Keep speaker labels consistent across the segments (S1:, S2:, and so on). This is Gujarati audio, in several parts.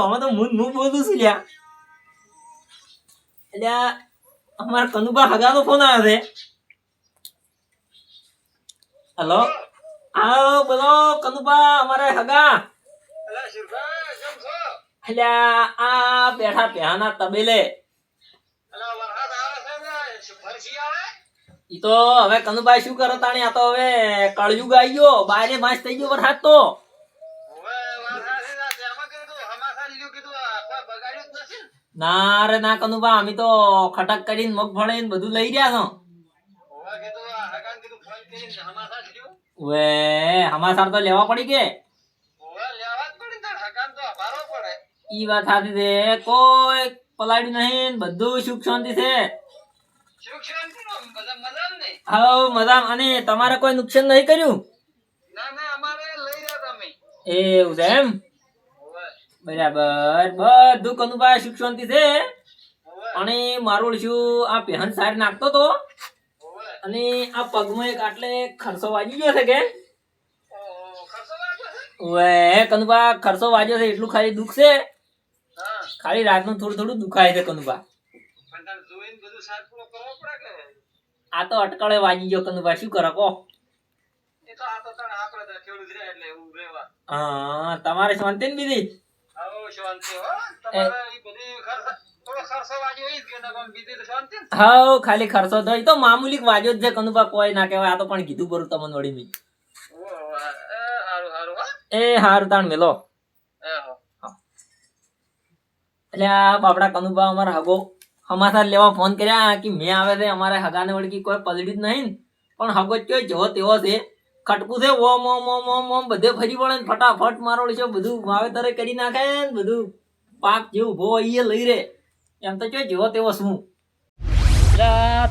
S1: હવે તો હું હું બોલું છું લ્યા એટલે અમારા કનુબા હગાનો ફોન આવ્યો છે હલો હા બોલો કનુબા અમારે હગા એટલે આ બેઠા પ્યાના તબેલે ઈ તો હવે કનુભાઈ શું કરો તાણી આ તો હવે કળયુગ આવી ગયો બારે માસ થઈ ગયો વરસાદ તો ના રે ના કનુભા અમે તો ખટક કરીને મગ ને બધું લઈ રહ્યા છો. વે હમાસાર તો લેવા પડી કે? ઈ વાત સાચી છે. કોઈ પલાડી નહીં બધું સુખ શાંતિ છે. હાઉ મજામ. અને તમારે કોઈ નુકસાન નહીં કર્યું? એવું છે એમ? બરાબર. બધું કનુભાઈ સુખ શાંતિ છે. અને મારું શું આ પહેન સાર નાખતો તો. અને આ પગમાં એક આટલે ખર્ચો વાગી ગયો છે કે? વે કનુભા ખર્ચો વાગ્યો છે એટલું ખાલી દુખ છે? ખાલી રાતનું થોડું થોડું દુખાય છે કનુભા. આ તો અટકળે વાગી ગયો કનુભા શું કરો કો હા તમારે શાંતિ ને બીજી? હાવ ખાલી ખર્ચો તો તો મામૂલી વાજો જ છે કનુભા કોઈ ના કહેવાય આ તો પણ કીધું કરું તમને વળી મી. એ હારું તાણ મેલો. એટલે આ બાપડા કનુભા અમારા હગો હમાસા લેવા ફોન કર્યા કે મેં આવે છે અમારે હગાને વળગી કોઈ પલડી જ નહીં પણ હગો કયો જેવો તેવો છે. ખટકું છે, ઓમ ઓમ ઓમ ઓમ ઓમ, બધે ફરી વળે ફટાફટ મારો છે, બધું વાવેતર કરી નાખે ને બધું પાક જે ઊભો હોય લઈ રે. એમ તો જો જેવો તેવો શું?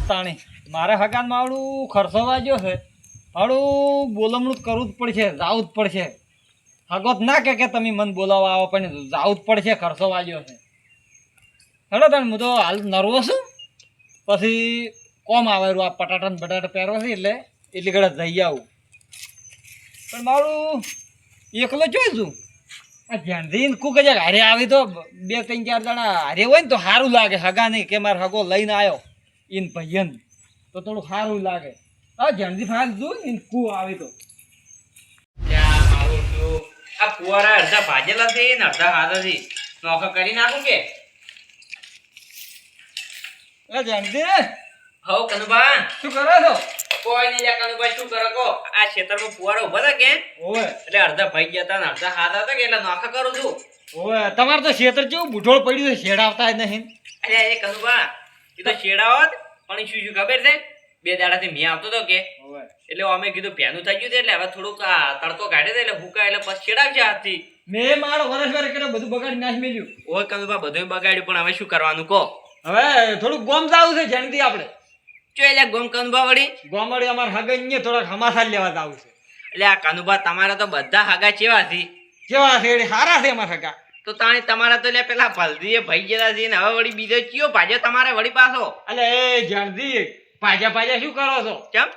S2: તાણી, મારે હકાન માવડું ખર્ચો વાગ્યો છે. હાડું બોલમણું જ કરવું જ પડશે, જાવું જ પડશે. હગોત જ ના કે કે તમે મન બોલાવવા આવો, પણ જાવું જ પડશે ખર્ચો વાગ્યો છે. હેડો તને હું તો હાલ નર્વો છું. પછી કોમ આવે આ પટાટા ને બટાટા પહેરવા છે એટલે, એટલી ઘડા જઈ આવું. પણ મારું એકલો જોઈ છું. આ ધ્યાનથી કુક જ હારે આવી તો બે ત્રણ ચાર જણા હારે હોય ને તો સારું લાગે. હગા નહીં કે મારો હગો લઈને આવ્યો ઇન ભૈયન. તો થોડું સારું લાગે. આ ધ્યાનથી ફાલ જો ઇન કુ આવી તો.
S1: આ કુવારા અડધા ભાજેલા છે ને અડધા હાથા છે નોખા કરી નાખું કે?
S2: ધ્યાનથી.
S1: હવ કનુભા
S2: શું કરો છો?
S1: કોઈ નહીં લ્યા ભાઈ શું કરો કો આ ખેતરમાં ફુવારો ઊભા હતા કે? એટલે અડધા ભાઈ ગયા હતા ને અડધા હાથ હતા કે એટલે નોખા કરું છું.
S2: ઓય તમારે તો ખેતર કેવું બુઢોળ પડ્યું છે શેડાવતા નહીં.
S1: અરે એ કનુભા એ તો શેડાવત પણ શું શું ખબર છે? બે દાડાથી મેં આવતો હતો કે. એટલે અમે કીધું પેનું થઈ ગયું છે એટલે હવે થોડુંક આ તડકો કાઢે છે એટલે ભૂકા એટલે પછી છેડાવશે હાથથી.
S2: મેં મારો વરસ વરસ કેટલો બધું બગાડી નાશ મેલ્યું.
S1: ઓય કનુભા બધું બગાડ્યું પણ હવે શું કરવાનું કહો?
S2: હવે થોડુંક ગોમ જાવું છે જેનથી આપણે.
S1: એટલે ગોમ કનુભા વળી?
S2: ગોમડી અમારે હગન થોડાક હમાસા લેવા જાવું છે.
S1: એટલે આ કનુભા તમારા તો બધા હાગા ચેવા છે.
S2: કેવા છે સારા છે અમારા હગા.
S1: તો તાણે તમારા તો પેલા ભલદીએ ભાઈ ગયેલા છે ને હવે વળી બીજો ચિયો ભાજ્યો તમારે વળી પાછો?
S2: અલે એ પાજા પાજા શું કરો છો?
S1: કેમ?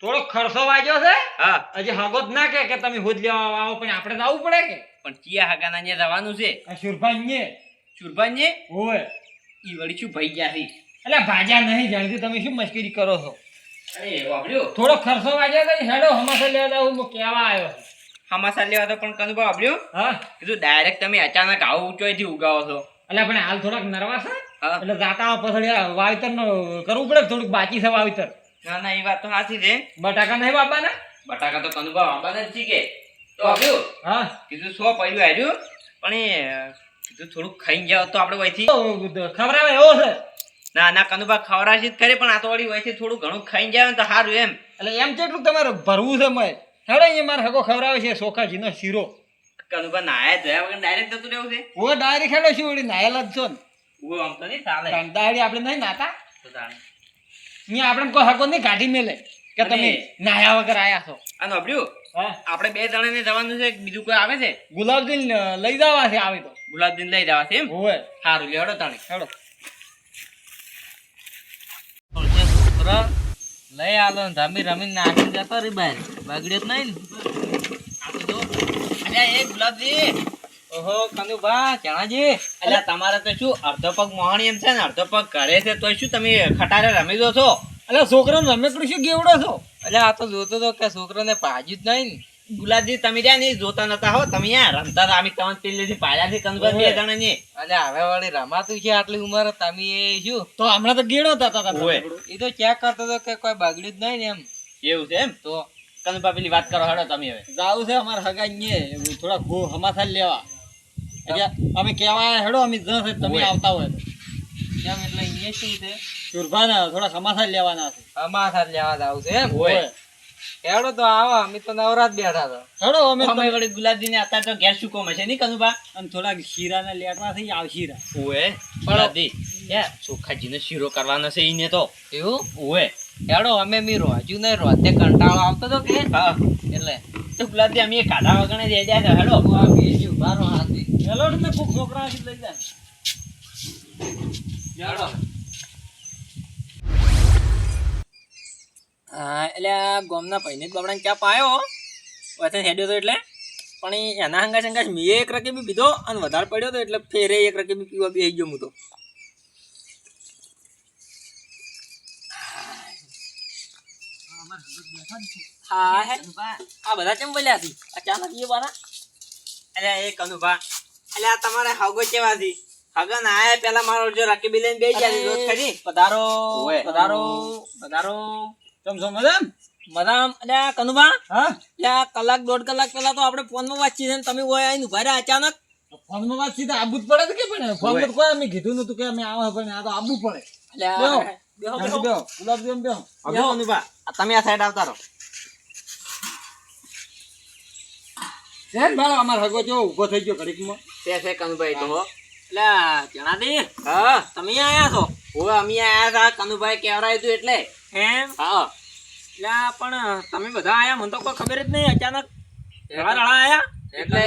S2: થોડોક ખર્ચો વાગ્યો છે?
S1: હા.
S2: હજી હગો જ ના કે કે તમે હોદ લેવા આવો પણ આપણે તો આવવું પડે કે?
S1: પણ ચિયા હાગાના ત્યાં જવાનું છે.
S2: આ શુરભાઈ ને
S1: ઈ વળી શું ભાઈ ગયા છે?
S2: એટલે ભાજા નહીં જાણતી તમે શું મશ્કરી કરો છો? થોડો ખર્ચો વાગ્યો તો હેડો હમાસા લેવા હું કેવા આવ્યો
S1: હમાસા લેવા તો પણ કંદુ વાપર્યો?
S2: હા.
S1: કીધું ડાયરેક્ટ તમે અચાનક આવું ઊંચોથી ઉગાવો છો.
S2: એટલે આપણે હાલ થોડાક નર્વસ એટલે જાતા પછી વાવેતર કરવું પડે થોડુંક બાકી છે વાવેતર?
S1: ના ના એ વાત તો સાચી છે.
S2: બટાકા નહીં બાબાના
S1: બટાકા તો કનુભા વાપવાના જ છે કે. તો આવ્યું
S2: હા.
S1: કીધું સો પડ્યું હાર્યું પણ એ કીધું થોડુંક ખાઈ જાવ તો આપણે વહીથી
S2: ખબર આવે એવો છે.
S1: ના ના કનુભા ખવરાશી જ ખરી પણ આ તો વળી વહીથી થોડું ઘણું ખાઈ જાય તો સારું એમ.
S2: એટલે એમ કેટલું તમારે ભરવું છે મેં હેડો અહીંયા મારે હગો ખવડાવે છે સોખાજીનો શીરો.
S1: કનુભા નાયા જોયા વગર ડાયરેક્ટ જતું રહેવું છે?
S2: ઓ ડાયરેક્ટ હેડો શું વળી નાયેલા જ છો ને.
S1: ઓ આમ તો નહીં ચાલે.
S2: દાડી આપણે નહીં નાતા?
S1: તો ચાલે.
S2: અહીંયા આપણે કોઈ હગો નહીં કાઢી મેલે કે તમે
S1: નાહ્યા
S2: નાયા વગર આયા છો.
S1: અને નોબડ્યું આપણે બે જણાને જવાનું છે બીજું કોઈ આવે છે?
S2: ગુલાબદીન લઈ જવા છે આવે તો.
S1: ગુલાબદીન લઈ જવા છે એમ?
S2: હોય
S1: સારું લેડો તાણી.
S2: હેડો.
S1: છોકરા. લઈ આલો ને રમી રમી નાખી જતો રે બહાર બગડ્યો નહીં ને? અલ્યા એ ગુલાબજી.
S2: ઓહો કનુભા ચણાજી.
S3: તમારે તો શું અડધો પગ મોહણી એમ છે ને અડધો પગ ઘરે છે તો શું તમે ખટારે રમી દો છો?
S2: એટલે છોકરાને રમેકડું શું ગેવડો છો?
S4: અલ્યા આ તો જોતો તો કે છોકરાને ભાજ્યું જ નહીં ને.
S3: ગુલાબજી તમે જ્યાં નહીં જોતા નતા હો તમે યાર રમતા હતા? અમે તમને પેલેથી પાડ્યા છે કંદુભા બે જણા ને
S4: એટલે હવે વળી રમાતું છે આટલી ઉંમર તમે એ શું?
S2: તો હમણાં તો ગેડો હતા.
S4: એ તો ચેક કરતો હતો કે કોઈ બગડ્યું જ નહીં ને એમ?
S3: એવું છે એમ? તો? કંદુભા પેલી વાત કરો હેડો તમે હવે.
S2: જાવું છે અમારા હગા ને થોડા ગો હમાથા લેવા. એટલે અમે કહેવા હેડો અમે છે તમે આવતા હોય
S4: કેમ એટલે અહીંયા શું છે?
S2: સુરભાના થોડા સમાથા લેવાના છે.
S4: અમારા લેવા જાવ છે એમ?
S3: ઓય.
S4: હેડો તો આવો અમે તો નવરાત બેઠા તો.
S2: હેડો અમે
S3: અમે વળી ગુલાબજી ને અત્યારે તો ઘેર સુકો હશે? નહીં કંદુભા
S2: અને થોડા શીરાના લેટવા થઈ આવશીરા
S3: ઓએ ગુલાબજી. યાર ચોખાજીનો શીરો કરવાનો છે ઈને તો.
S4: એવું?
S3: ઓએ
S4: હેડો અમે મી રોજુ નહીં રોતે કંટાળો આવતો તો કે.
S3: હા.
S4: એટલે
S3: તો ગુલાબજી અમે કાઢા વગણે દે જાય છે. હેડો.
S4: હું આ બેસ્યું બારો હાથી.
S2: હેલો તો કોક છોકરા લઈ જાય
S4: હેડો.
S1: હા એટલે આ ગોમના ભાઈને જ બાબડાને ચા પાયો વચન હેડ્યો હતો એટલે. પણ એના હંગાશ હંગાશ મેં એક રકીબી પીધો અને વધારે પડ્યો હતો એટલે ફેરે એક રકીબી પીવા બેસી ગયો હું તો. હા હે. આ બધા કેમ બોલ્યા છે? અચાનક એ બારા
S3: અલ્યા એ કનુભા. અલ્યા આ તમારે હગો કેવા છે? હગન આયા પેલા મારો જો રકીબી લઈને બેસી જાય રોજ ખરી
S1: પધારો પધારો પધારો.
S2: તમ છો મજામ?
S1: મદામ અલ્યા કનુભા
S2: હા?
S1: અલ્યા કલાક દોઢ કલાક પહેલા તો આપણે ફોનમાં વાતચીત છે તમે ઓય આવીને ઊભા રહ્યા અચાનક.
S2: ફોનમાં વાત આબુ જ પડે કે પણ ફોનમાં કોઈ અમે કીધું નતું કે અમે આવા પણ આ તો આબુ પડે.
S1: અલ્યા.
S2: બેહો,
S1: બેહો
S3: કનુભા તમે આ સાઈડ આવતા રહો.
S2: ને ભાઈ અમારો હગો જો ઊભો થઈ ગયો ઘડીકમાં.
S3: તે છે કનુભાઈ તો
S1: અલ્યા જણાદી
S3: હા.
S1: તમે આયા છો?
S3: હવે અમે આયા હતા કનુભાઈ કેવરાયું હતું એટલે.
S1: એમ?
S3: હા.
S1: એટલે પણ તમે બધા આયા મને તો કોઈ ખબર જ નહીં અચાનક રડા રડા આયા?
S4: એટલે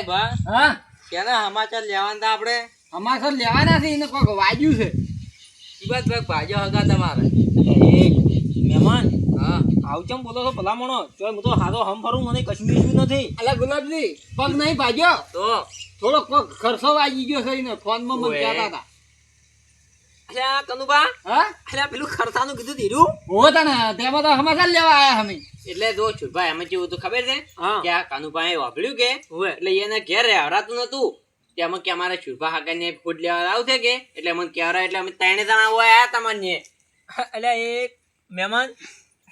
S2: હા.
S4: કેના સમાચાર લેવાના હતા આપણે?
S2: સમાચાર લેવાના છે એને કોઈક વાગ્યું છે.
S4: શિવાજ ભાઈ ભાજો હગા તમારે.
S1: આવું ચમ બોલો છો ભલામણો? ચોય હું તો હારો હમ ફરું મને કશું ઈશ્યુ નથી.
S2: અલા ગુલાબજી પગ નહીં ભાગ્યો?
S3: તો?
S2: થોડો પગ ખર્ચો વાગી ગયો છે એને ફોનમાં મને કહેતા હતા.
S1: અલ્યા કનુબા
S2: હા?
S1: અલ્યા પેલું ખર્ચાનું કીધું ધીરું?
S2: હો તને તેમાં તો સમાચાર લેવા આયા અમે
S3: એટલે જો છુભાઈ અમે જેવું તો ખબર છે કે આ કનુભાઈ વાપર્યું કે? એટલે એને ઘેર રહેવરાતું નતું તેમાં કે અમારે છુભા હાકાને ફૂડ લેવા આવશે કે? એટલે મને કહેવાય એટલે અમે ત્રણે જણા આવ્યા તમને
S1: એટલે એક મહેમાન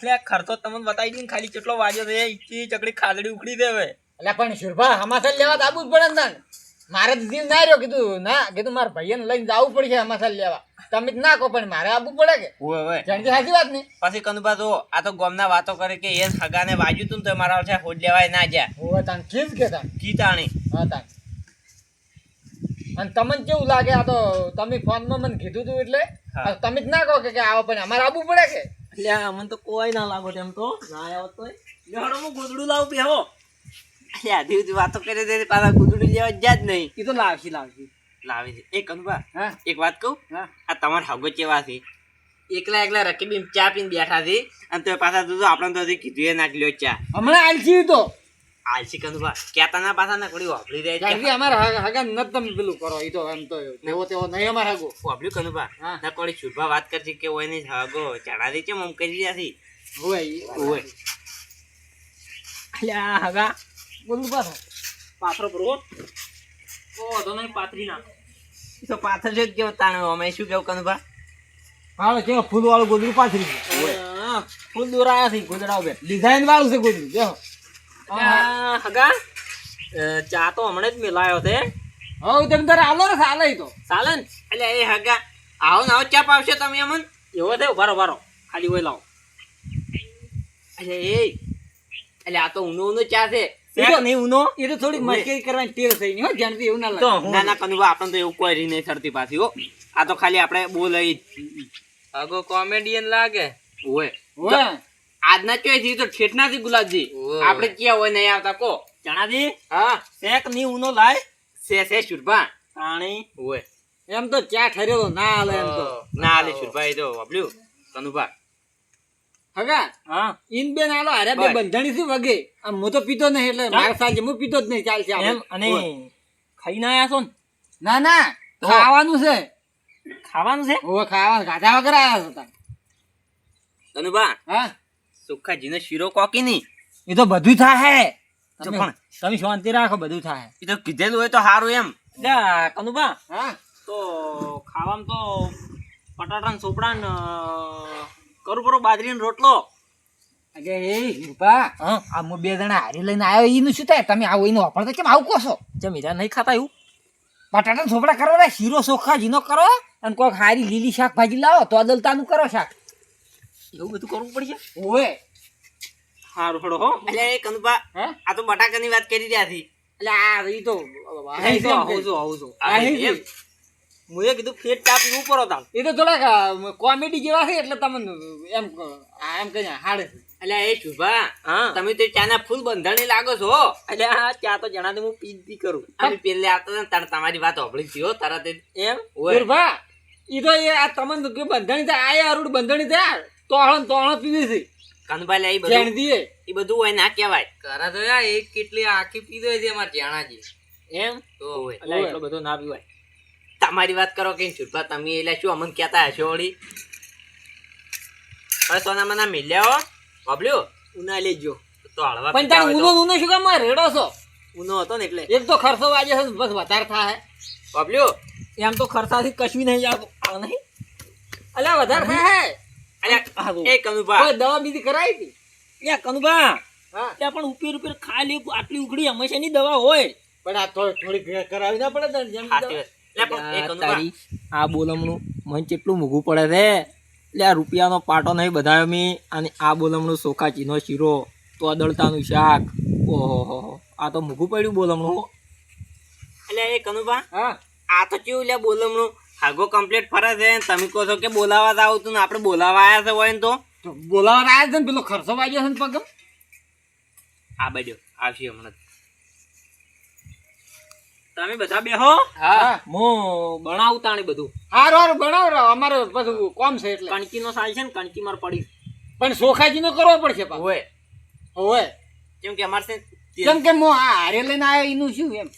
S1: એટલે ખર્ચો તમને બતાવી દઉં ખાલી કેટલો વાગ્યો છે ઈચ્છી ચકડી ખાલડી ઉખડી દે હવે.
S2: એટલે પણ શુરભા સમાચાર લેવા તો આવું જ પડે ને મારે તો ના રહ્યો કીધું ના કીધું મારા ભાઈને લઈને જવું પડશે સમાચાર લેવા. તમે જ ના કહો પણ મારે આવવું પડે કે?
S3: હોય
S2: જાણતી સાચી વાત નહીં
S3: પછી કનુભા તો આ તો ગોમના વાતો કરે કે એ હગાને વાજ્યું તું તો મારા છે ફૂડ લેવાય ના જ્યાં.
S2: હોવે તને ઠીક કે તને?
S3: કીતાણી
S2: હા તા અને તમને કેવું લાગે આ તો તમે ફોનમાં મને કીધું તું એટલે? તમે જ ના કહો કે કે આવો પણ અમારે આવવું પડે કે?
S1: અલ્યા અમને તો કોઈ ના લાગો તેમ તો. ના આવ્યો તોય. બેહડો હું ગોદડું લાવું પેહો
S3: એટલે આધી બધી વાતો કરી દે પાછા ગુદડી લેવા જ નહીં.
S1: એ તો લાવશી લાવશી.
S3: લાવી છે. એ કનુભા
S2: હા.
S3: એક વાત કહું?
S2: હા.
S3: આ તમારા હગો કેવા છે? એકલા એકલા રકીબી ચા પીને બેઠા છે. અને તો પાછા તો આપણે તો હજી કીધું એ નાખી લ્યો ચા.
S2: હમણાં આલસી તો.
S3: આલસી કનુભા કહેતા ના પાછા ના વાપરી
S2: દે. અમારા હગા હગા ન પેલું કરો એ તો એમ તો તેવો તેવો નહીં અમારા હગો.
S3: વાપર્યું કનુભા. ના શુભા વાત કરશે કે ઓય નહીં હગો ચણા દે છે મમ કરી ઓય
S1: અલ્યા હગા પાથરો ભરવો ઓ તો નહીં પાથરી ના
S3: ઈ તો પાથર છે કેવો તાણે અમે શું કેવું કંદુભા
S2: હાલો કેવો ફૂલ વાળું ગોદડું પાથરી
S1: ફૂલ દોરાયા ગોદડા ઉપર
S2: ડિઝાઇન વાળું છે ગોદડું દેખો
S1: અલ્યા, હગા. ચા તો હમણાં જ મિલાયો છે.
S2: હવે તેમ તારે આલો ને ચાલે તો.
S1: ચાલે ને?
S3: એટલે એ હગા આવો ને આવો ચા પાવશો તમે અમન.
S1: એવો છે ઉભારો ઉભારો ખાલી હોય લાવો.
S3: એટલે એ. એટલે આ તો ઊનો ઊનો ચા છે.
S2: એ તો થોડીક મસ્કરી કરવાની ટેવ થઈ ની હો એવું ના લાગે.
S3: ના ના કનુભા આપણે તો એવું કોઈ નહીં થતી પાછી હો. આ તો ખાલી આપણે બોલાઈ
S4: હગો કોમેડિયન લાગે.
S3: ઓય આજના ચોયથી તો ઠેઠના થી ગુલાબજી આપણે ક્યાં હોય નહીં આવતા કો.
S1: ચણાજી?
S3: હા.
S1: શેકની ઉનો લાય.
S3: સે સે શુરભા
S1: પાણી
S3: ઓય.
S2: એમ તો ક્યાં ઠરેલો ના હાલે એમ તો.
S3: ના આલે શુરભા એ તો વાપલ્યું તનુભા.
S2: હગા
S1: હા.
S2: ઇન બેન આલો અરે બે બંધણી થી વગે? આમ હું તો પીતો નહીં એટલે મારા સાથે હું પીતો જ નહીં ચાલશે
S1: એમ
S2: અને
S1: અને ખાઈને આયા છો ને?
S2: ના ના ખાવાનું છે.
S1: ખાવાનું છે?
S2: ઓ ખાવાનું ગાધા વગર આવ્યા હતા
S3: તનુભા
S2: હા.
S3: સુખાજીનો શીરો કોકી નહીં.
S2: એ તો બધું થાય તમે તમે શાંતિ રાખો બધું થાય
S3: એ તો કીધેલું હોય તો સારું એમ.
S1: કનુભા
S2: હા.
S1: તો ખાવામાં તો પટાટા ને સોપડા ને કરું પરો બાજરીનો રોટલો.
S2: અરે એ રૂપા આ હું બે જણા હારી લઈને આવ્યો એનું શું થાય? તમે આવો એનું વાપરતા કેમ આવું કહો છો?
S1: ચમ હીરા નહીં ખાતા એવું?
S2: બટાટા છોપડા કરો ને શીરો સોખા જીનો કરો અને કોઈક હારી લીલી શાકભાજી લાવો તો અદલતાનું કરો શાક.
S1: એવું બધું કરવું પડશે
S2: ઓએ
S1: સારું હળો હો.
S3: એટલે એ આ તો બટાકાની વાત કરી રહ્યા હતી
S2: એટલે આ ઈ તો
S1: એ તો આવું છું આવું છું.
S3: આ
S2: આ
S3: એમ.
S1: મુએ કીધું ફેટ ટાપ એવું કરો
S2: એ તો થોડાક કોમેડી જેવા છે એટલે તમને એમ એમ કઈ હાડે
S3: એટલે એ શુભા
S1: હા.
S3: તમે તો ચાના ફૂલ બંધાણી લાગો છો.
S1: એટલે આ ચા તો જણા હું પી પી કરું.
S3: અને પેલે આવતો ને તારે તમારી વાત હોભળી તારા તરત.
S1: એમ?
S3: ઓય.
S2: ભા ઈ તો એ આ તમને કે બંધણી થાય આ અરુડ બંધણી થાય તોહણ તોહણ પીધી હતી.
S3: કનભાઈ
S2: લઈ
S3: બધું
S2: દીએ
S3: એ બધું હોય ના કહેવાય.
S4: કરા તો યાર એક કેટલી આખી પીધો છે અમારે જાણાજી
S1: એમ?
S3: તો હોય.
S1: એટલે એટલો બધો ના પીવાય.
S3: તમારી વાત કરો કે છુટભા તમે એટલે શું અમને કહેતા હશો વળી? હવે સોના મના મિલ્યા હો. બબલ્યો
S1: ઉના લેજો
S3: તો હળવા
S2: પણ તારે ઉનો. ઉનો શું કામ રેડો છો?
S1: ઉનો હતો ને એટલે.
S2: એક તો ખર્ચો વાજે છે બસ વધારે થાય
S3: બબલ્યો
S1: એમ તો ખર્ચાથી કશું નહીં જાતો નહીં?
S2: અલ્યા વધારે થાય.
S3: એ કનુભા.
S2: કોઈ દવા બીજી કરાવી હતી?
S1: યા કનુભા. ત્યાં પણ ઉપર ઉપર ખાલી આટલી ઉઘડી હંમેશાની દવા હોય.
S2: પણ આ થોડી થોડી કરાવી ના પડે તને જેમ
S3: હાચી વાત. લે પણ એ
S1: આ
S3: કનુભા.
S1: તારી આ બોલમણું મને કેટલું મોંઘું પડે છે એટલે આ રૂપિયાનો પાટો નહીં બધાયો મી અને આ બોલમણું સોકાચીનો શીરો તો અદળતાનું શાક. ઓહો આ તો મોંઘું પડ્યું બોલમણું. હો.
S3: એટલે એ કનુભા.
S2: હા.
S3: આ તો કેવું લે બોલમણું. હાગો કમ્પ્લીટ ફરે છે. તમે કહો છો કે બોલાવા જ તું ને આપણે બોલાવા આવ્યા છે હોય ને તો?
S2: બોલાવા આવ્યા છે ને પેલો ખર્ચો વાગ્યો છે ને પગ
S3: આ બાજુ આવશે હમણાં.
S1: તમે બધા બેહો.
S2: હા.
S1: હું. બનાવું તાણી બધું.
S2: હારું હારું બનાવો અમારે બધું કોમ છે એટલે.
S1: કણકીનો સાલ છે ને કણકી માર પડી.
S2: પણ સોખાજી નો કરવો પડશે
S3: હોય
S2: હોય
S3: કેમ કે અમારે ને
S2: કેમ કે હું આ હારે લઈને આવ્યો એનું શું એમ?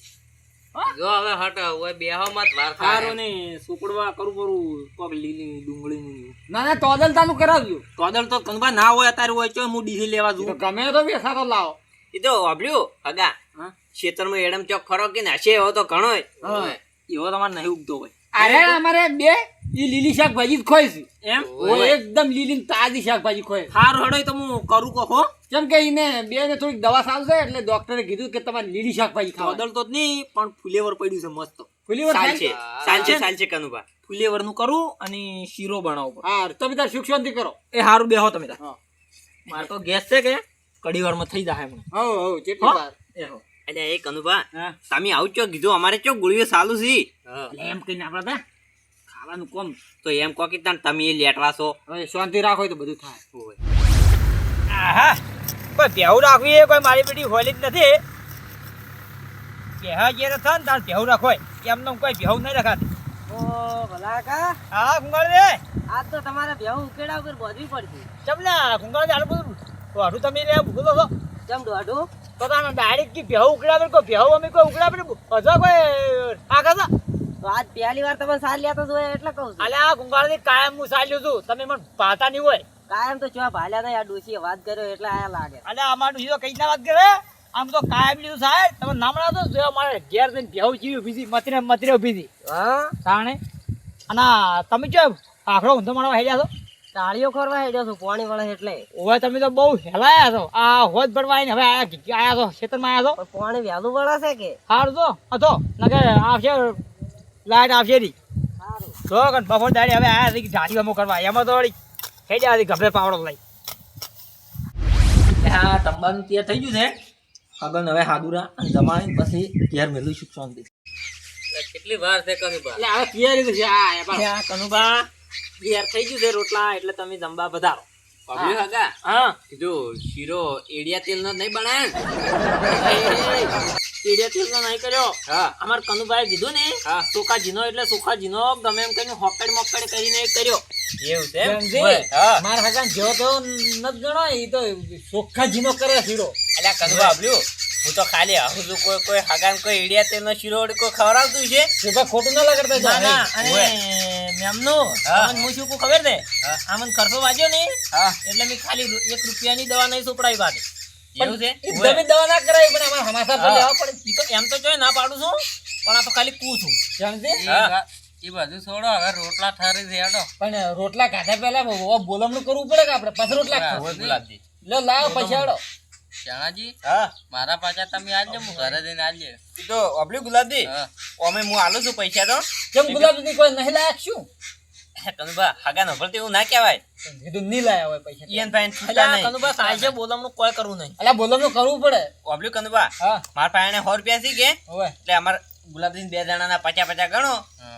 S4: જો હવે હટ હવે બેહો મત વાર ખારો
S1: ને સુકડવા કરું કરું પગ લીલી ડુંગળી
S2: ના ના તોદલ તાનું કરાવજો.
S1: તોદલ તો કનબા ના હોય અત્યારે હોય તો હું ડીસી લેવા
S2: તો
S1: જઉં.
S2: ગમે તો બેસાડો લાવો.
S3: એ તો વાપર્યું હગા.
S1: હા?
S3: ખેતરમાં એડમ ચોક ખરો કે હશે એવો તો ઘણો
S1: એવો તમારે નહીં ઉગતો હોય.
S2: અરે અમારે બે ઈ લીલી શાકભાજી જ ખોય
S1: એમ?
S2: એકદમ લીલી તાજી શાકભાજી ખોઈ
S1: સારું હડો તો હું કરું કહો
S2: કેમ કે એને બે ને થોડીક દવા ચાલશે એટલે ડોક્ટરે કીધું કે તમારે લીલી શાકભાજી ખાવા
S1: તોદલ તો જ નહીં પણ ફુલેવર પડ્યું છે મસ્ત.
S2: ફુલેવર
S3: સાલશે
S2: સાલશે
S3: ચાલશે કનુભા
S1: ફુલેવરનું? કરું અને શીરો બનાવું
S2: હા તમે તાર સુખ શાંતિ કરો.
S1: એ સારું બેહો તમે તાર. મારે તો ગેસ છે કે કડી વારમાં થઈ જાય મને
S2: હો હો કેટલી વાર?
S1: એ હો.
S3: એટલે એ કનુભા તમે આવું ચો કીધું અમારે ચો ગુળીઓ ચાલુ છે?
S2: એમ કહીને આપણે તા ખાવાનું કોમ.
S3: તો એમ કહો કે તાન તમે એ લેટવા છો
S2: શાંતિ રાખો તો બધું થાય.
S1: આહા. કોઈ ભેહું રાખવી એ કોઈ મારી બેટી હોલી જ નથી. ભેહા જે થાય ને તાર ભેહું રાખો. એમને કોઈ ભેહું નહીં રખાતી.
S5: ઓ ભલા કા?
S1: હા કુંગાળ રે
S5: આજ તો તમારે બેહું ઉકેડા ઉપર બોધવી પડશે.
S1: ચમલા કુંગાળ ચાલુ બધું વાઢું તમે રે ભૂલો છો.
S5: ચમ દોઢું?
S1: તો તમે ડાયરેક્ટ કી ભેહું ઉકળાવે કોઈ ભેહું અમે કોઈ ઉકળાવે હજા કોઈ છે
S5: તો આજ પહેલી વાર તમે સાલ લેતા છો એટલે કહું છું.
S1: અલે આ કુંગાળની કાયમ હું સાલ્યું છું. તમે મને પાતા નહીં હોય.
S5: કાયમ તો ચો ભાલ્યા નહીં આ ડોસી વાત કર્યો એટલે આયા લાગે.
S1: અલે અમારું હીરો કઈ ના વાત કરે. આમ તો કાયમ લીધું સાહેબ તમે નામડા તો જો મારે ઘેર જઈને ભેહું જીવી બીજી મતરે મતરે ઊભી
S5: હા?
S1: સાણે અને તમે જો આખરો ઊંધો માણવા હેડ્યા છો?
S5: તાળીઓ ખોરવા હેડ્યો છું પાણી વળે એટલે.
S1: હવે તમે તો બહુ હેલાયા છો. આ હોજ ભરવા આવીને હવે આયા આયા છો ખેતરમાં આયા છો?
S5: પણ વહેલું છે કે?
S1: સારું તો હતો નકે આવશે લાઈટ આવશે રી. તો કન બફોર દાડી હવે આયા છે ઝાડી અમો કરવા. એમાં તો વળી હેડ્યા હતી ગભરે પાવડો લઈ. હા તંબાનું તૈયાર થઈ ગયું છે. આગળ હવે હાદુરા અને જમાણી પછી ઘેર મેલું સુખ શાંતિ
S4: કેટલી વાર છે કનુબા
S2: એટલે હવે તૈયારી છે આ એ
S1: ઘેર થઈ ગયું છે રોટલા એટલે તમે જમવા વધારો.
S3: વાપર્યું હગા
S1: હા.
S3: કીધું શીરો એડિયા તેલ નહીં બનાવે?
S1: પીડિયા તેલનો નહીં કર્યો.
S3: હા.
S1: અમાર કનુભાઈ કીધું ને
S3: હા.
S1: સુખા જીનો એટલે સોખા જીનો ગમે એમ કરીને હોકડ મોકડ કરીને કર્યો.
S3: એવું છે
S2: સમજી? જેવો તો નત ગણો એ તો ચોખ્ખા જીનો કરે શીરો.
S3: હું તો ખાલી આવું છું. કોઈ કોઈ હગાન કોઈ ઈડિયા તેનો શિરોડ કોઈ ખવડાવતું છે?
S2: શોભા ખોટું ના લગાડતા
S1: ના ના અને
S3: મેમનો
S1: મેમનું
S3: હું.
S1: શું ખબર
S3: હા.
S1: આમને ખર્ચો વાંચ્યો ને એટલે મેં ખાલી એક રૂપિયાની દવા નહીં સોપડાવી વાત
S3: એવું છે?
S2: એ તમે દવા ના કરાવી પણ અમાર હમાસા
S1: પર
S2: લેવા પડે.
S1: તો એમ તો જોય ના પાડું છું પણ આ તો ખાલી કું છું?
S3: હા.
S4: એ બધું છોડો હવે રોટલા ઠારી
S2: પણ રોટલા કાઢ્યા પહેલા બોલમણું કરવું પડે કે આપણે? પછી રોટલા
S3: ગુલાબજી
S2: લો લાવ પછી
S4: ચણાજી
S3: હા.
S4: મારા પાછા તમે આલજો હું ઘરે જઈને આલજે.
S3: ઈ તો અબલી ગુલાબજી અમે હું આલું છું પૈસા તો.
S2: કેમ ગુલાબજી કોઈ નહીં લાયક શું?
S3: કનુભા હગાન ભરતી એવું ના કહેવાય.
S2: કીધું નહીં લાયા હોય પૈસા
S3: ઈયન ભાઈ છૂટા નહીં.
S1: કનુભા સાલ બોલમનું. કોઈ કરવું નહીં.
S2: અલા બોલમણું કરવું પડે.
S3: ઓબલ્યું કનુભા
S2: હા.
S3: મારા પાસે 100 રૂપિયા છે કે? એટલે અમાર ગુલાબજી બે જણાના પચા પચા ગણો.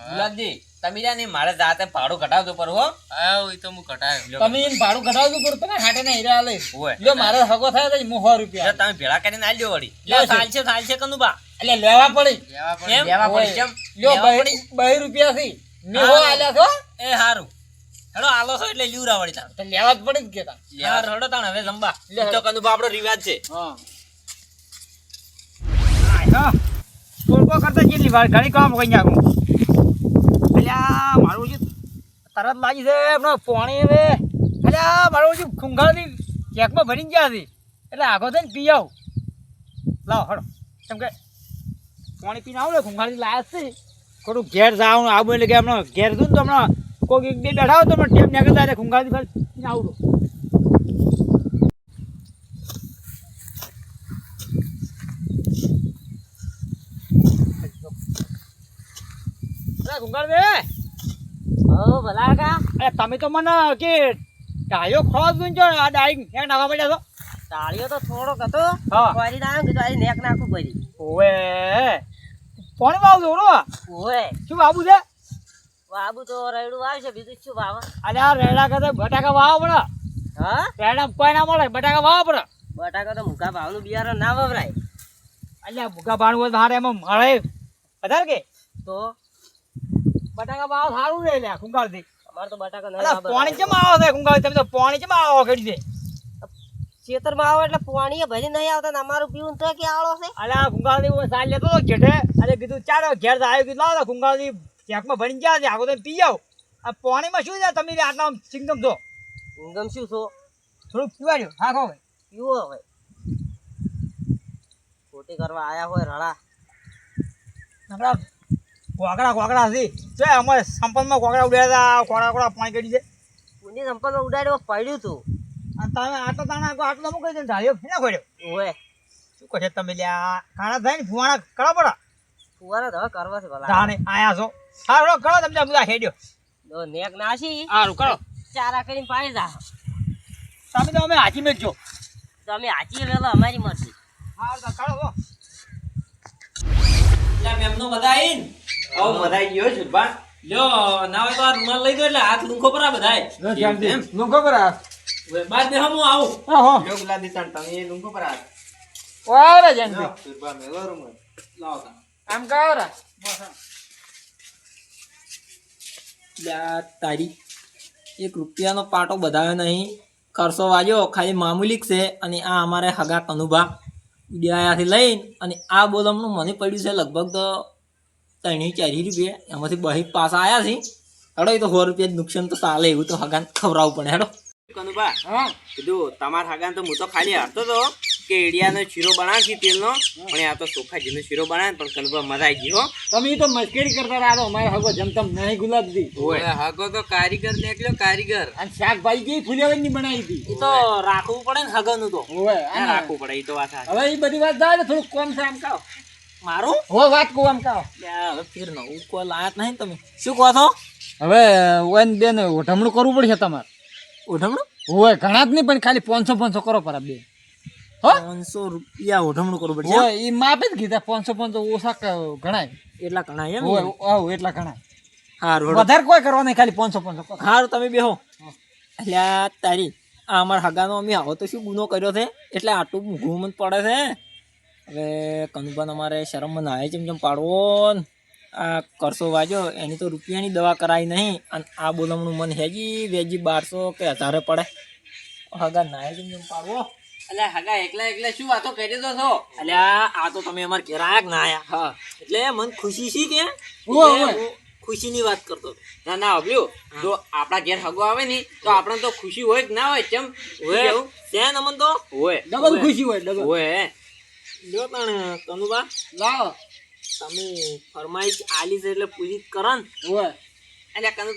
S3: ગુલાબજી તમે જા ને મારે જાતે ભાડું ઘટાડજો પર હો.
S4: આવ એ તો હું કટાયો
S2: તમે એને ભાડું ઘટાડવું પડે તમે હાટે ને હીરા આલે
S3: ઓય.
S2: લો મારે હગો થાય તો હું સો
S3: એટલે
S2: રૂપિયા
S3: તમે ભેળા કરીને આલજો વળી.
S1: લ્યો સાલ છે સાલ છે કનુભા
S2: એટલે લેવા પડી.
S4: લેવા પડે.
S3: લેવા પડી કેમ?
S2: લ્યો
S1: લેવા
S2: બે બે રૂપિયા થી મેં હો આલ્યા છો?
S1: એ હારું. હેડો આલો છો એટલે લીવરા વળી તાણ.
S2: તો લેવા જ પડે જ કેતા.
S1: યાર હેડો તાણ હવે જંબા
S3: તો તો કનુભા આપણો રિવાજ છે.
S2: હા.
S6: ટોળકો કરતા કેટલી વાર? ઘણી કામ કઈ નાખું અલ્યા મારું જે તરત લાગી છે હમણાં પાણી હવે અરે આ મારો જે ખૂંગાળની ચેકમાં ભરી ગયા છે. એટલે આગો થઈને પી આવું. લાવો, હડો. કેમ કે પાણી પીને આવું ને ખૂંગાળી લાયા છે. થોડું ઘેર જાવ આવું એટલે કે હમણાં ઘેર ને તો હમણાં કોઈક એક બે બેઠા હોય તો ટેમ નીકળતા એટલે ખૂંગાળી ખાલી પીને આવું. બે
S5: હો ભલા કા
S6: અરે તમે તો મને કે ટાયો ખોસ ગુંજો આ ડાળી ક્યાં નાખવા પડ્યા છો.
S5: તાળીઓ તો થોડોક હતો. ફરી ના કીધું આ નેક નાખું ભરી
S6: ઓએ કોણ વાવ છો
S5: ઓએ
S6: શું બાબુ છે?
S5: બાબુ તો રૈડું છે બીજું શું વાવ?
S6: અરે આ રેડા કદે બટાકા વાવ પડે.
S5: હા?
S6: રેડા કોઈ ના મળે બટાકા વાવ પડે.
S5: બટાકા તો મુકા ભાવનું બિયારણ ના વવરાય
S6: અલ્યા મુકા ભાણું હોય તો હારે એમાં મળે. વધારે કે?
S5: તો?
S6: બટાકા ભાવ સારું રહે લ્યા ખુંગાળથી
S5: અમારે તો બટાકા ના
S6: પાણી કેમ આવો છે કુંગાળ તમે તો પાણી કેમ આવો કરી દે
S5: ખેતરમાં આવો એટલે પાણી ભરી નહીં આવતા ને અમારું પીવું તો કે આળો છે?
S6: અલ્યા ખુંગાળથી હું સાલ લેતો તો ઘેઠે અરે કીધું ચાલો ઘેર તો આવ્યો કીધું લાવો ખુંગાળથી ચેકમાં ભરીને ગયા છે આગો તો પી જાઓ આ પાણીમાં શું છે? તમે આટલા સિંગમ છો.
S5: સિંગમ શું છો?
S6: થોડુંક પીવાડ્યો હાખો ભાઈ
S5: પીવો હવે. ખોટી કરવા આયા હોય
S6: રડા. કોકડા કોકડા હતી જો અમારે સંપલમાં કોકડા ઉડાડ્યા હતા કોકડા કોકડા પાણી કરી છે
S5: કોની સંપર્કમાં ઉડાડ્યો પડ્યું તું.
S6: અને તમે આટલો તાણા આટલો મૂકી દે ઢાળ્યો ફેના ખોડ્યો
S5: ઓય.
S6: શું કહે છે તમે લ્યા? કાણા થાય ને ફુવાણા કરો પડા.
S5: ફુવાણા તો હવે કરવા છે ભલા.
S6: ધાણે આયા છો. હારો કરો તમે બધા હેડ્યો.
S5: તો નેક નાસી.
S6: સારું કરો.
S5: ચારા કરીને પાણી જા.
S6: તમે તો અમે હાજી મેળજો
S5: તમે અમે હાચીએ વેલો અમારી મરજી.
S6: હા તો કરો
S1: મેમનો બધા આવીને.
S3: આવો મધાઈ ગયો છે
S1: લ્યો ના હોય તો આ રૂમાલ લઈ દો એટલે હાથ લૂંખો પર આ બધાય
S3: એમ?
S2: પર. આ
S1: બાદ બે હું આવું.
S6: હા
S3: લ્યો ગુલાબજી તાણ તમે એ લુંગો પર. આ
S6: વાવરા જાનજી.
S3: સુરબા મેલો રૂમ
S1: લાવો
S6: આમ કાવરા
S1: લ્યા તારી એક રૂપિયાનો પાટો બધાયો નહીં. ખર્ચો વાગ્યો ખાલી મામૂલી છે અને આ અમારે હગા કનુભા ઉડિયાથી લઈને અને આ બોલમનું મને પડ્યું છે લગભગ તો ત્રણેય ચારી રૂપિયા. એમાંથી બહી પાછા આવ્યા છે હેડો એ તો સો રૂપિયા જ નુકસાન તો ચાલે એવું તો હગાન ખવડાવવું પડે. હેડો.
S3: કનુભા
S2: હા
S3: કીધું તમારા હાગાન તો હું તો ખાલી હરતો તો. કે ઈડિયાનો શીરો બનાવશે તેલનો? પણ આ તો ચોખાજીનો શીરો બનાવે પણ કનુભા મજા આવી ગયો
S2: તમે તો મસ્કરી કરતા રહ્યા અમારે હગો જમતમ નહીં ગુલાબજી
S4: હાગો તો કારીગર નીકળ્યો કારીગર.
S2: અને શાકભાજી કેવી ફુલેવરની બનાવી હતી?
S1: એ તો રાખવું પડે ને હગનું તો.
S3: રાખવું પડે એ તો વાત.
S2: હવે એ બધી વાત જાય ને થોડુંક કોમ છે આમ કાવ
S1: મારું?
S2: હો વાત કહું આમ કાવ
S1: હવે ફેર નવું કોઈ લાયક નહીં તમે. શું કહો છો?
S2: હવે ઓન બેન ઓઢમણું કરવું પડશે તમારે.
S1: ઓઢમણું
S2: હોય ઘણા જ નહીં પણ ખાલી પાંચસો પાંચસો કરો પર બે.
S1: પાંચસો રૂપિયા ઓઢમણું કરવું પડશે.
S2: હોય એ માપે જ કીધા પાંચસો પાંચસો ઓછા ગણાય.
S1: એટલા ઘણા એમ
S2: હોય આવ એટલા ગણાય.
S1: સારું.
S2: વધારે કોઈ કરવા નહીં ખાલી પાંચસો પાંચસો કરો.
S1: તમે બેહો. એટલે તારી આ અમારા હગાનો અમે આવો તો શું ગુનો કર્યો છે? એટલે આટલું મૂઘું મત પડે છે. હવે કનુભાન અમારે શરમમાં નાય ચમ ચમ પાડવો આ કરશો વાજો એની તો રૂપિયાની દવા કરાય નહીં. અને આ બોલમણું મન હેજી વેજી બારસો કે હજારે પડે. હગા નાય ચમ ચમ પાડવો.
S3: એટલે હગા એકલા એકલા શું વાતો કરી દો છો?
S1: એટલે આ તો તમે અમારે ઘેર આયા ના આયા
S3: હા.
S1: એટલે મન ખુશી છે કે? ખુશીની વાત કરતો
S3: ના ના અભલ્યું જો આપણા ઘેર હગો આવે ને તો આપણને તો ખુશી હોય કે ના હોય કેમ?
S1: હોય. ત્યાં અમન તો?
S3: હોય.
S2: ડબલ ખુશી હોય ડબલ.
S3: હોય.
S1: જો પણ કનુબા
S2: લાવો.
S1: તમે ફરમાઈશ આલી છે એટલે પૂરી જ ને.
S2: હોય.
S3: એટલે તમે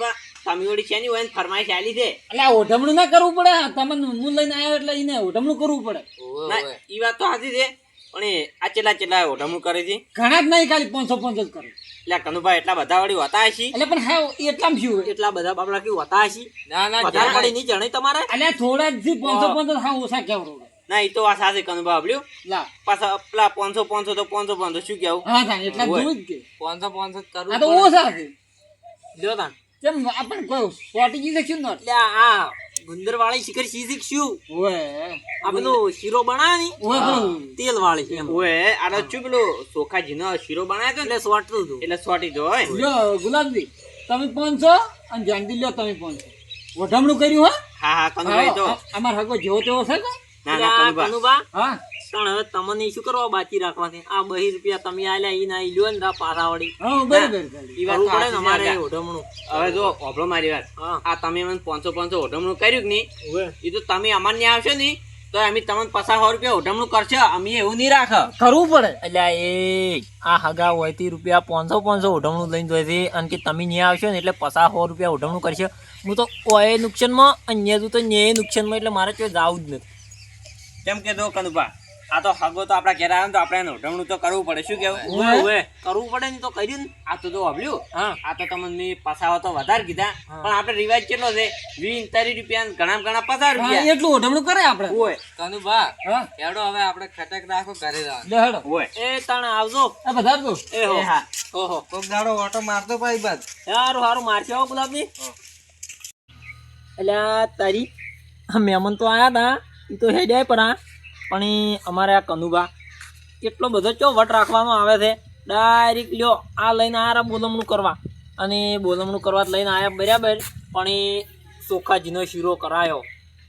S3: હોય ને? ફરમાઈશ આલી છે.
S2: એટલે ઓઢમણું ના કરવું પડે? તમને હું લઈને આવ્યો એટલે એને ઓઢમણું કરવું પડે.
S3: ના ઈ વાત તો સાચી છે પણ આ ચેલા ચેલા ઓઢમણું કરે છે.
S2: ઘણા જ નહીં ખાલી પાંચસો પાંચ જ કરે.
S3: એટલે કનુભા એટલા બધા વળી હોતા હશે?
S2: એટલે પણ હા એટલામાં શું
S1: એટલા બધા બાપડા કેવું હોતા હશી?
S3: ના ના
S1: વધારે પડી નહીં જણે તમારે?
S2: એટલે થોડા જ પાંચસો પાંચ હા ઓછા કેવરો
S3: ના એ તો વાત સાચી કનુભા
S2: લા.
S3: પાછા પેલા પાંચસો પાંચસો તો પાંચસો પાંચસો શું કેવું?
S2: હા થાય એટલા જોવું જ કે.
S4: પાંચસો પાંચસો કરું
S2: આ તો ઓછા છે.
S1: જો તાણ
S2: કેમ આપણે કોઈ પોટી ગઈ શકશું ને
S1: એટલે આ- ગુંદર વાળી શિખર શીશીક શીખશું?
S2: ઓએ
S1: આ પેલું શીરો બનાવી તેલ વાળી એમ.
S3: ઓય આ તો શું ચોખા જીનો શીરો બનાવ્યો તો
S1: એટલે સોટતું હતું.
S3: એટલે સોટી જો હોય.
S2: લ્યો ગુલાબજી તમે પાંચસો અને જાનજી લ્યો તમે પાંચસો. ઓઢમણું કર્યું હા?
S3: હા હા કનભાઈ તો.
S2: અમાર હગો જેવો તેવો છે કે?
S3: ના ના
S1: આ
S3: કનુભા.
S1: કનુભા?
S2: હા?
S1: પણ હવે તમને શું કરવા બાકી રાખવાથી? આ બહી રૂપિયા તમે આલ્યા ઈ ના ઈ લ્યો ને આ પાછા વળી
S2: હા બરાબર
S3: ઈ વાત
S1: પડે ને અમારે ઓઢમણું.
S3: હવે જો ઓભળો મારી વાત. આ તમે મને પાંચસો પાંચસો ઓઢમણું કર્યું કે નહીં?
S1: ઓવે.
S3: તો તમે અમારે ત્યાં આવશો ને તો અમે તમને પચાસ સો રૂપિયા ઓઢમણું કરશે. અમે એવું નહીં રાખે.
S2: કરવું પડે.
S1: એટલે એ આ હગા હોયથી રૂપિયા પાંચસો પાંચસો ઉઢમણું લઈને છે. અને કે તમે ન્યા આવશો ને એટલે પચાસ સો રૂપિયા ઓઢમણું કરશે. હું તો ઓએ નુકસાનમાં અન્ય તું તો ન્યાય નુકસાનમાં એટલે મારે જવું જ નથી.
S3: કેમ કે દો કનુભા આ તો હગો તો આપણા ઘેર આવે તો આપણે એને ઉઠવણું તો કરવું પડે. શું કેવું.
S1: કરવું પડે ને તો કર્યું ને.
S3: આ તો તો હબલ્યું. આ તો તમને પસાવો તો વધારે કીધા. પણ આપણે રિવાજ કેટલો છે? વીસ ત્રીસ રૂપિયા ઘણા ઘણા પચાસ રૂપિયા.
S2: એટલું ઉઠવણું કરે આપણે.
S3: ઓય
S4: કનુભા
S2: હા.
S4: એડો હવે આપણે ખટક રાખો ઘરે જવાનું.
S3: ઓય
S1: એ તણ આવજો.
S2: એ બધા
S1: એ હો.
S3: હા.
S1: ઓહો.
S4: કોક દાડો ઓટો મારતો ભાઈ બાદ
S1: સારું સારું મારશે હો ગુલાબની એટલે તારી મહેમાન તો આયા હતા એ તો હે જાય પણ પણ અમારે આ કનુભા. કેટલો બધો ચો વટ રાખવામાં આવે છે. ડાયરેક્ટ લ્યો, આ લઈને આયા બોલમણું કરવા. અને બોલમણું કરવા લઈને આયા બરાબર. પણ એ ચોખાજીનો શીરો કરાયો.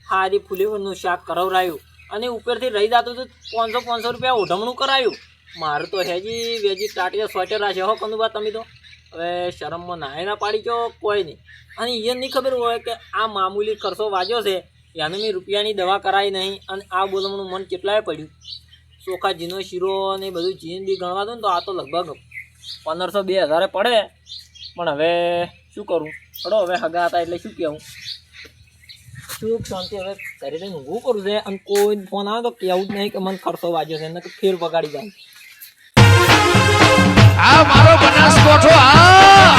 S1: હારી ફુલેવરનું શાક કરાવરાયું. અને ઉપરથી રહી જતું હતું પાંચસો પાંચસો રૂપિયા ઓઢમણું કરાયું. મારું તો હેજી વેજી ટાટિયા સ્વેટરા છે હો કનુભા તમે તો. હવે શરમમાં નાહી ના પાડી છો કોઈ નહીં. અને એ નહીં ખબર હોય કે આ મામૂલી ખર્ચો વાંચ્યો છે. યામીની રૂપિયાની દવા કરાઈ નહીં અને આ બોલવાનું મન કેટલાય પડ્યું. ચોખા જીનો શીરો ને બધું જીન બી ગણવા દો ને તો આ તો લગભગ પંદરસો બે હજારે પડે. પણ હવે શું કરું? પડો હવે હગા હતા એટલે શું કહેવું? શું શાંતિ હવે કરી ઊભું કરું છે અને કોઈ ફોન આવે તો કહેવું જ નહીં કે મને ખર્ચો વાજ્યો છે એને ફેર બગાડી જાય. આ મારો બનાસકોઠો આ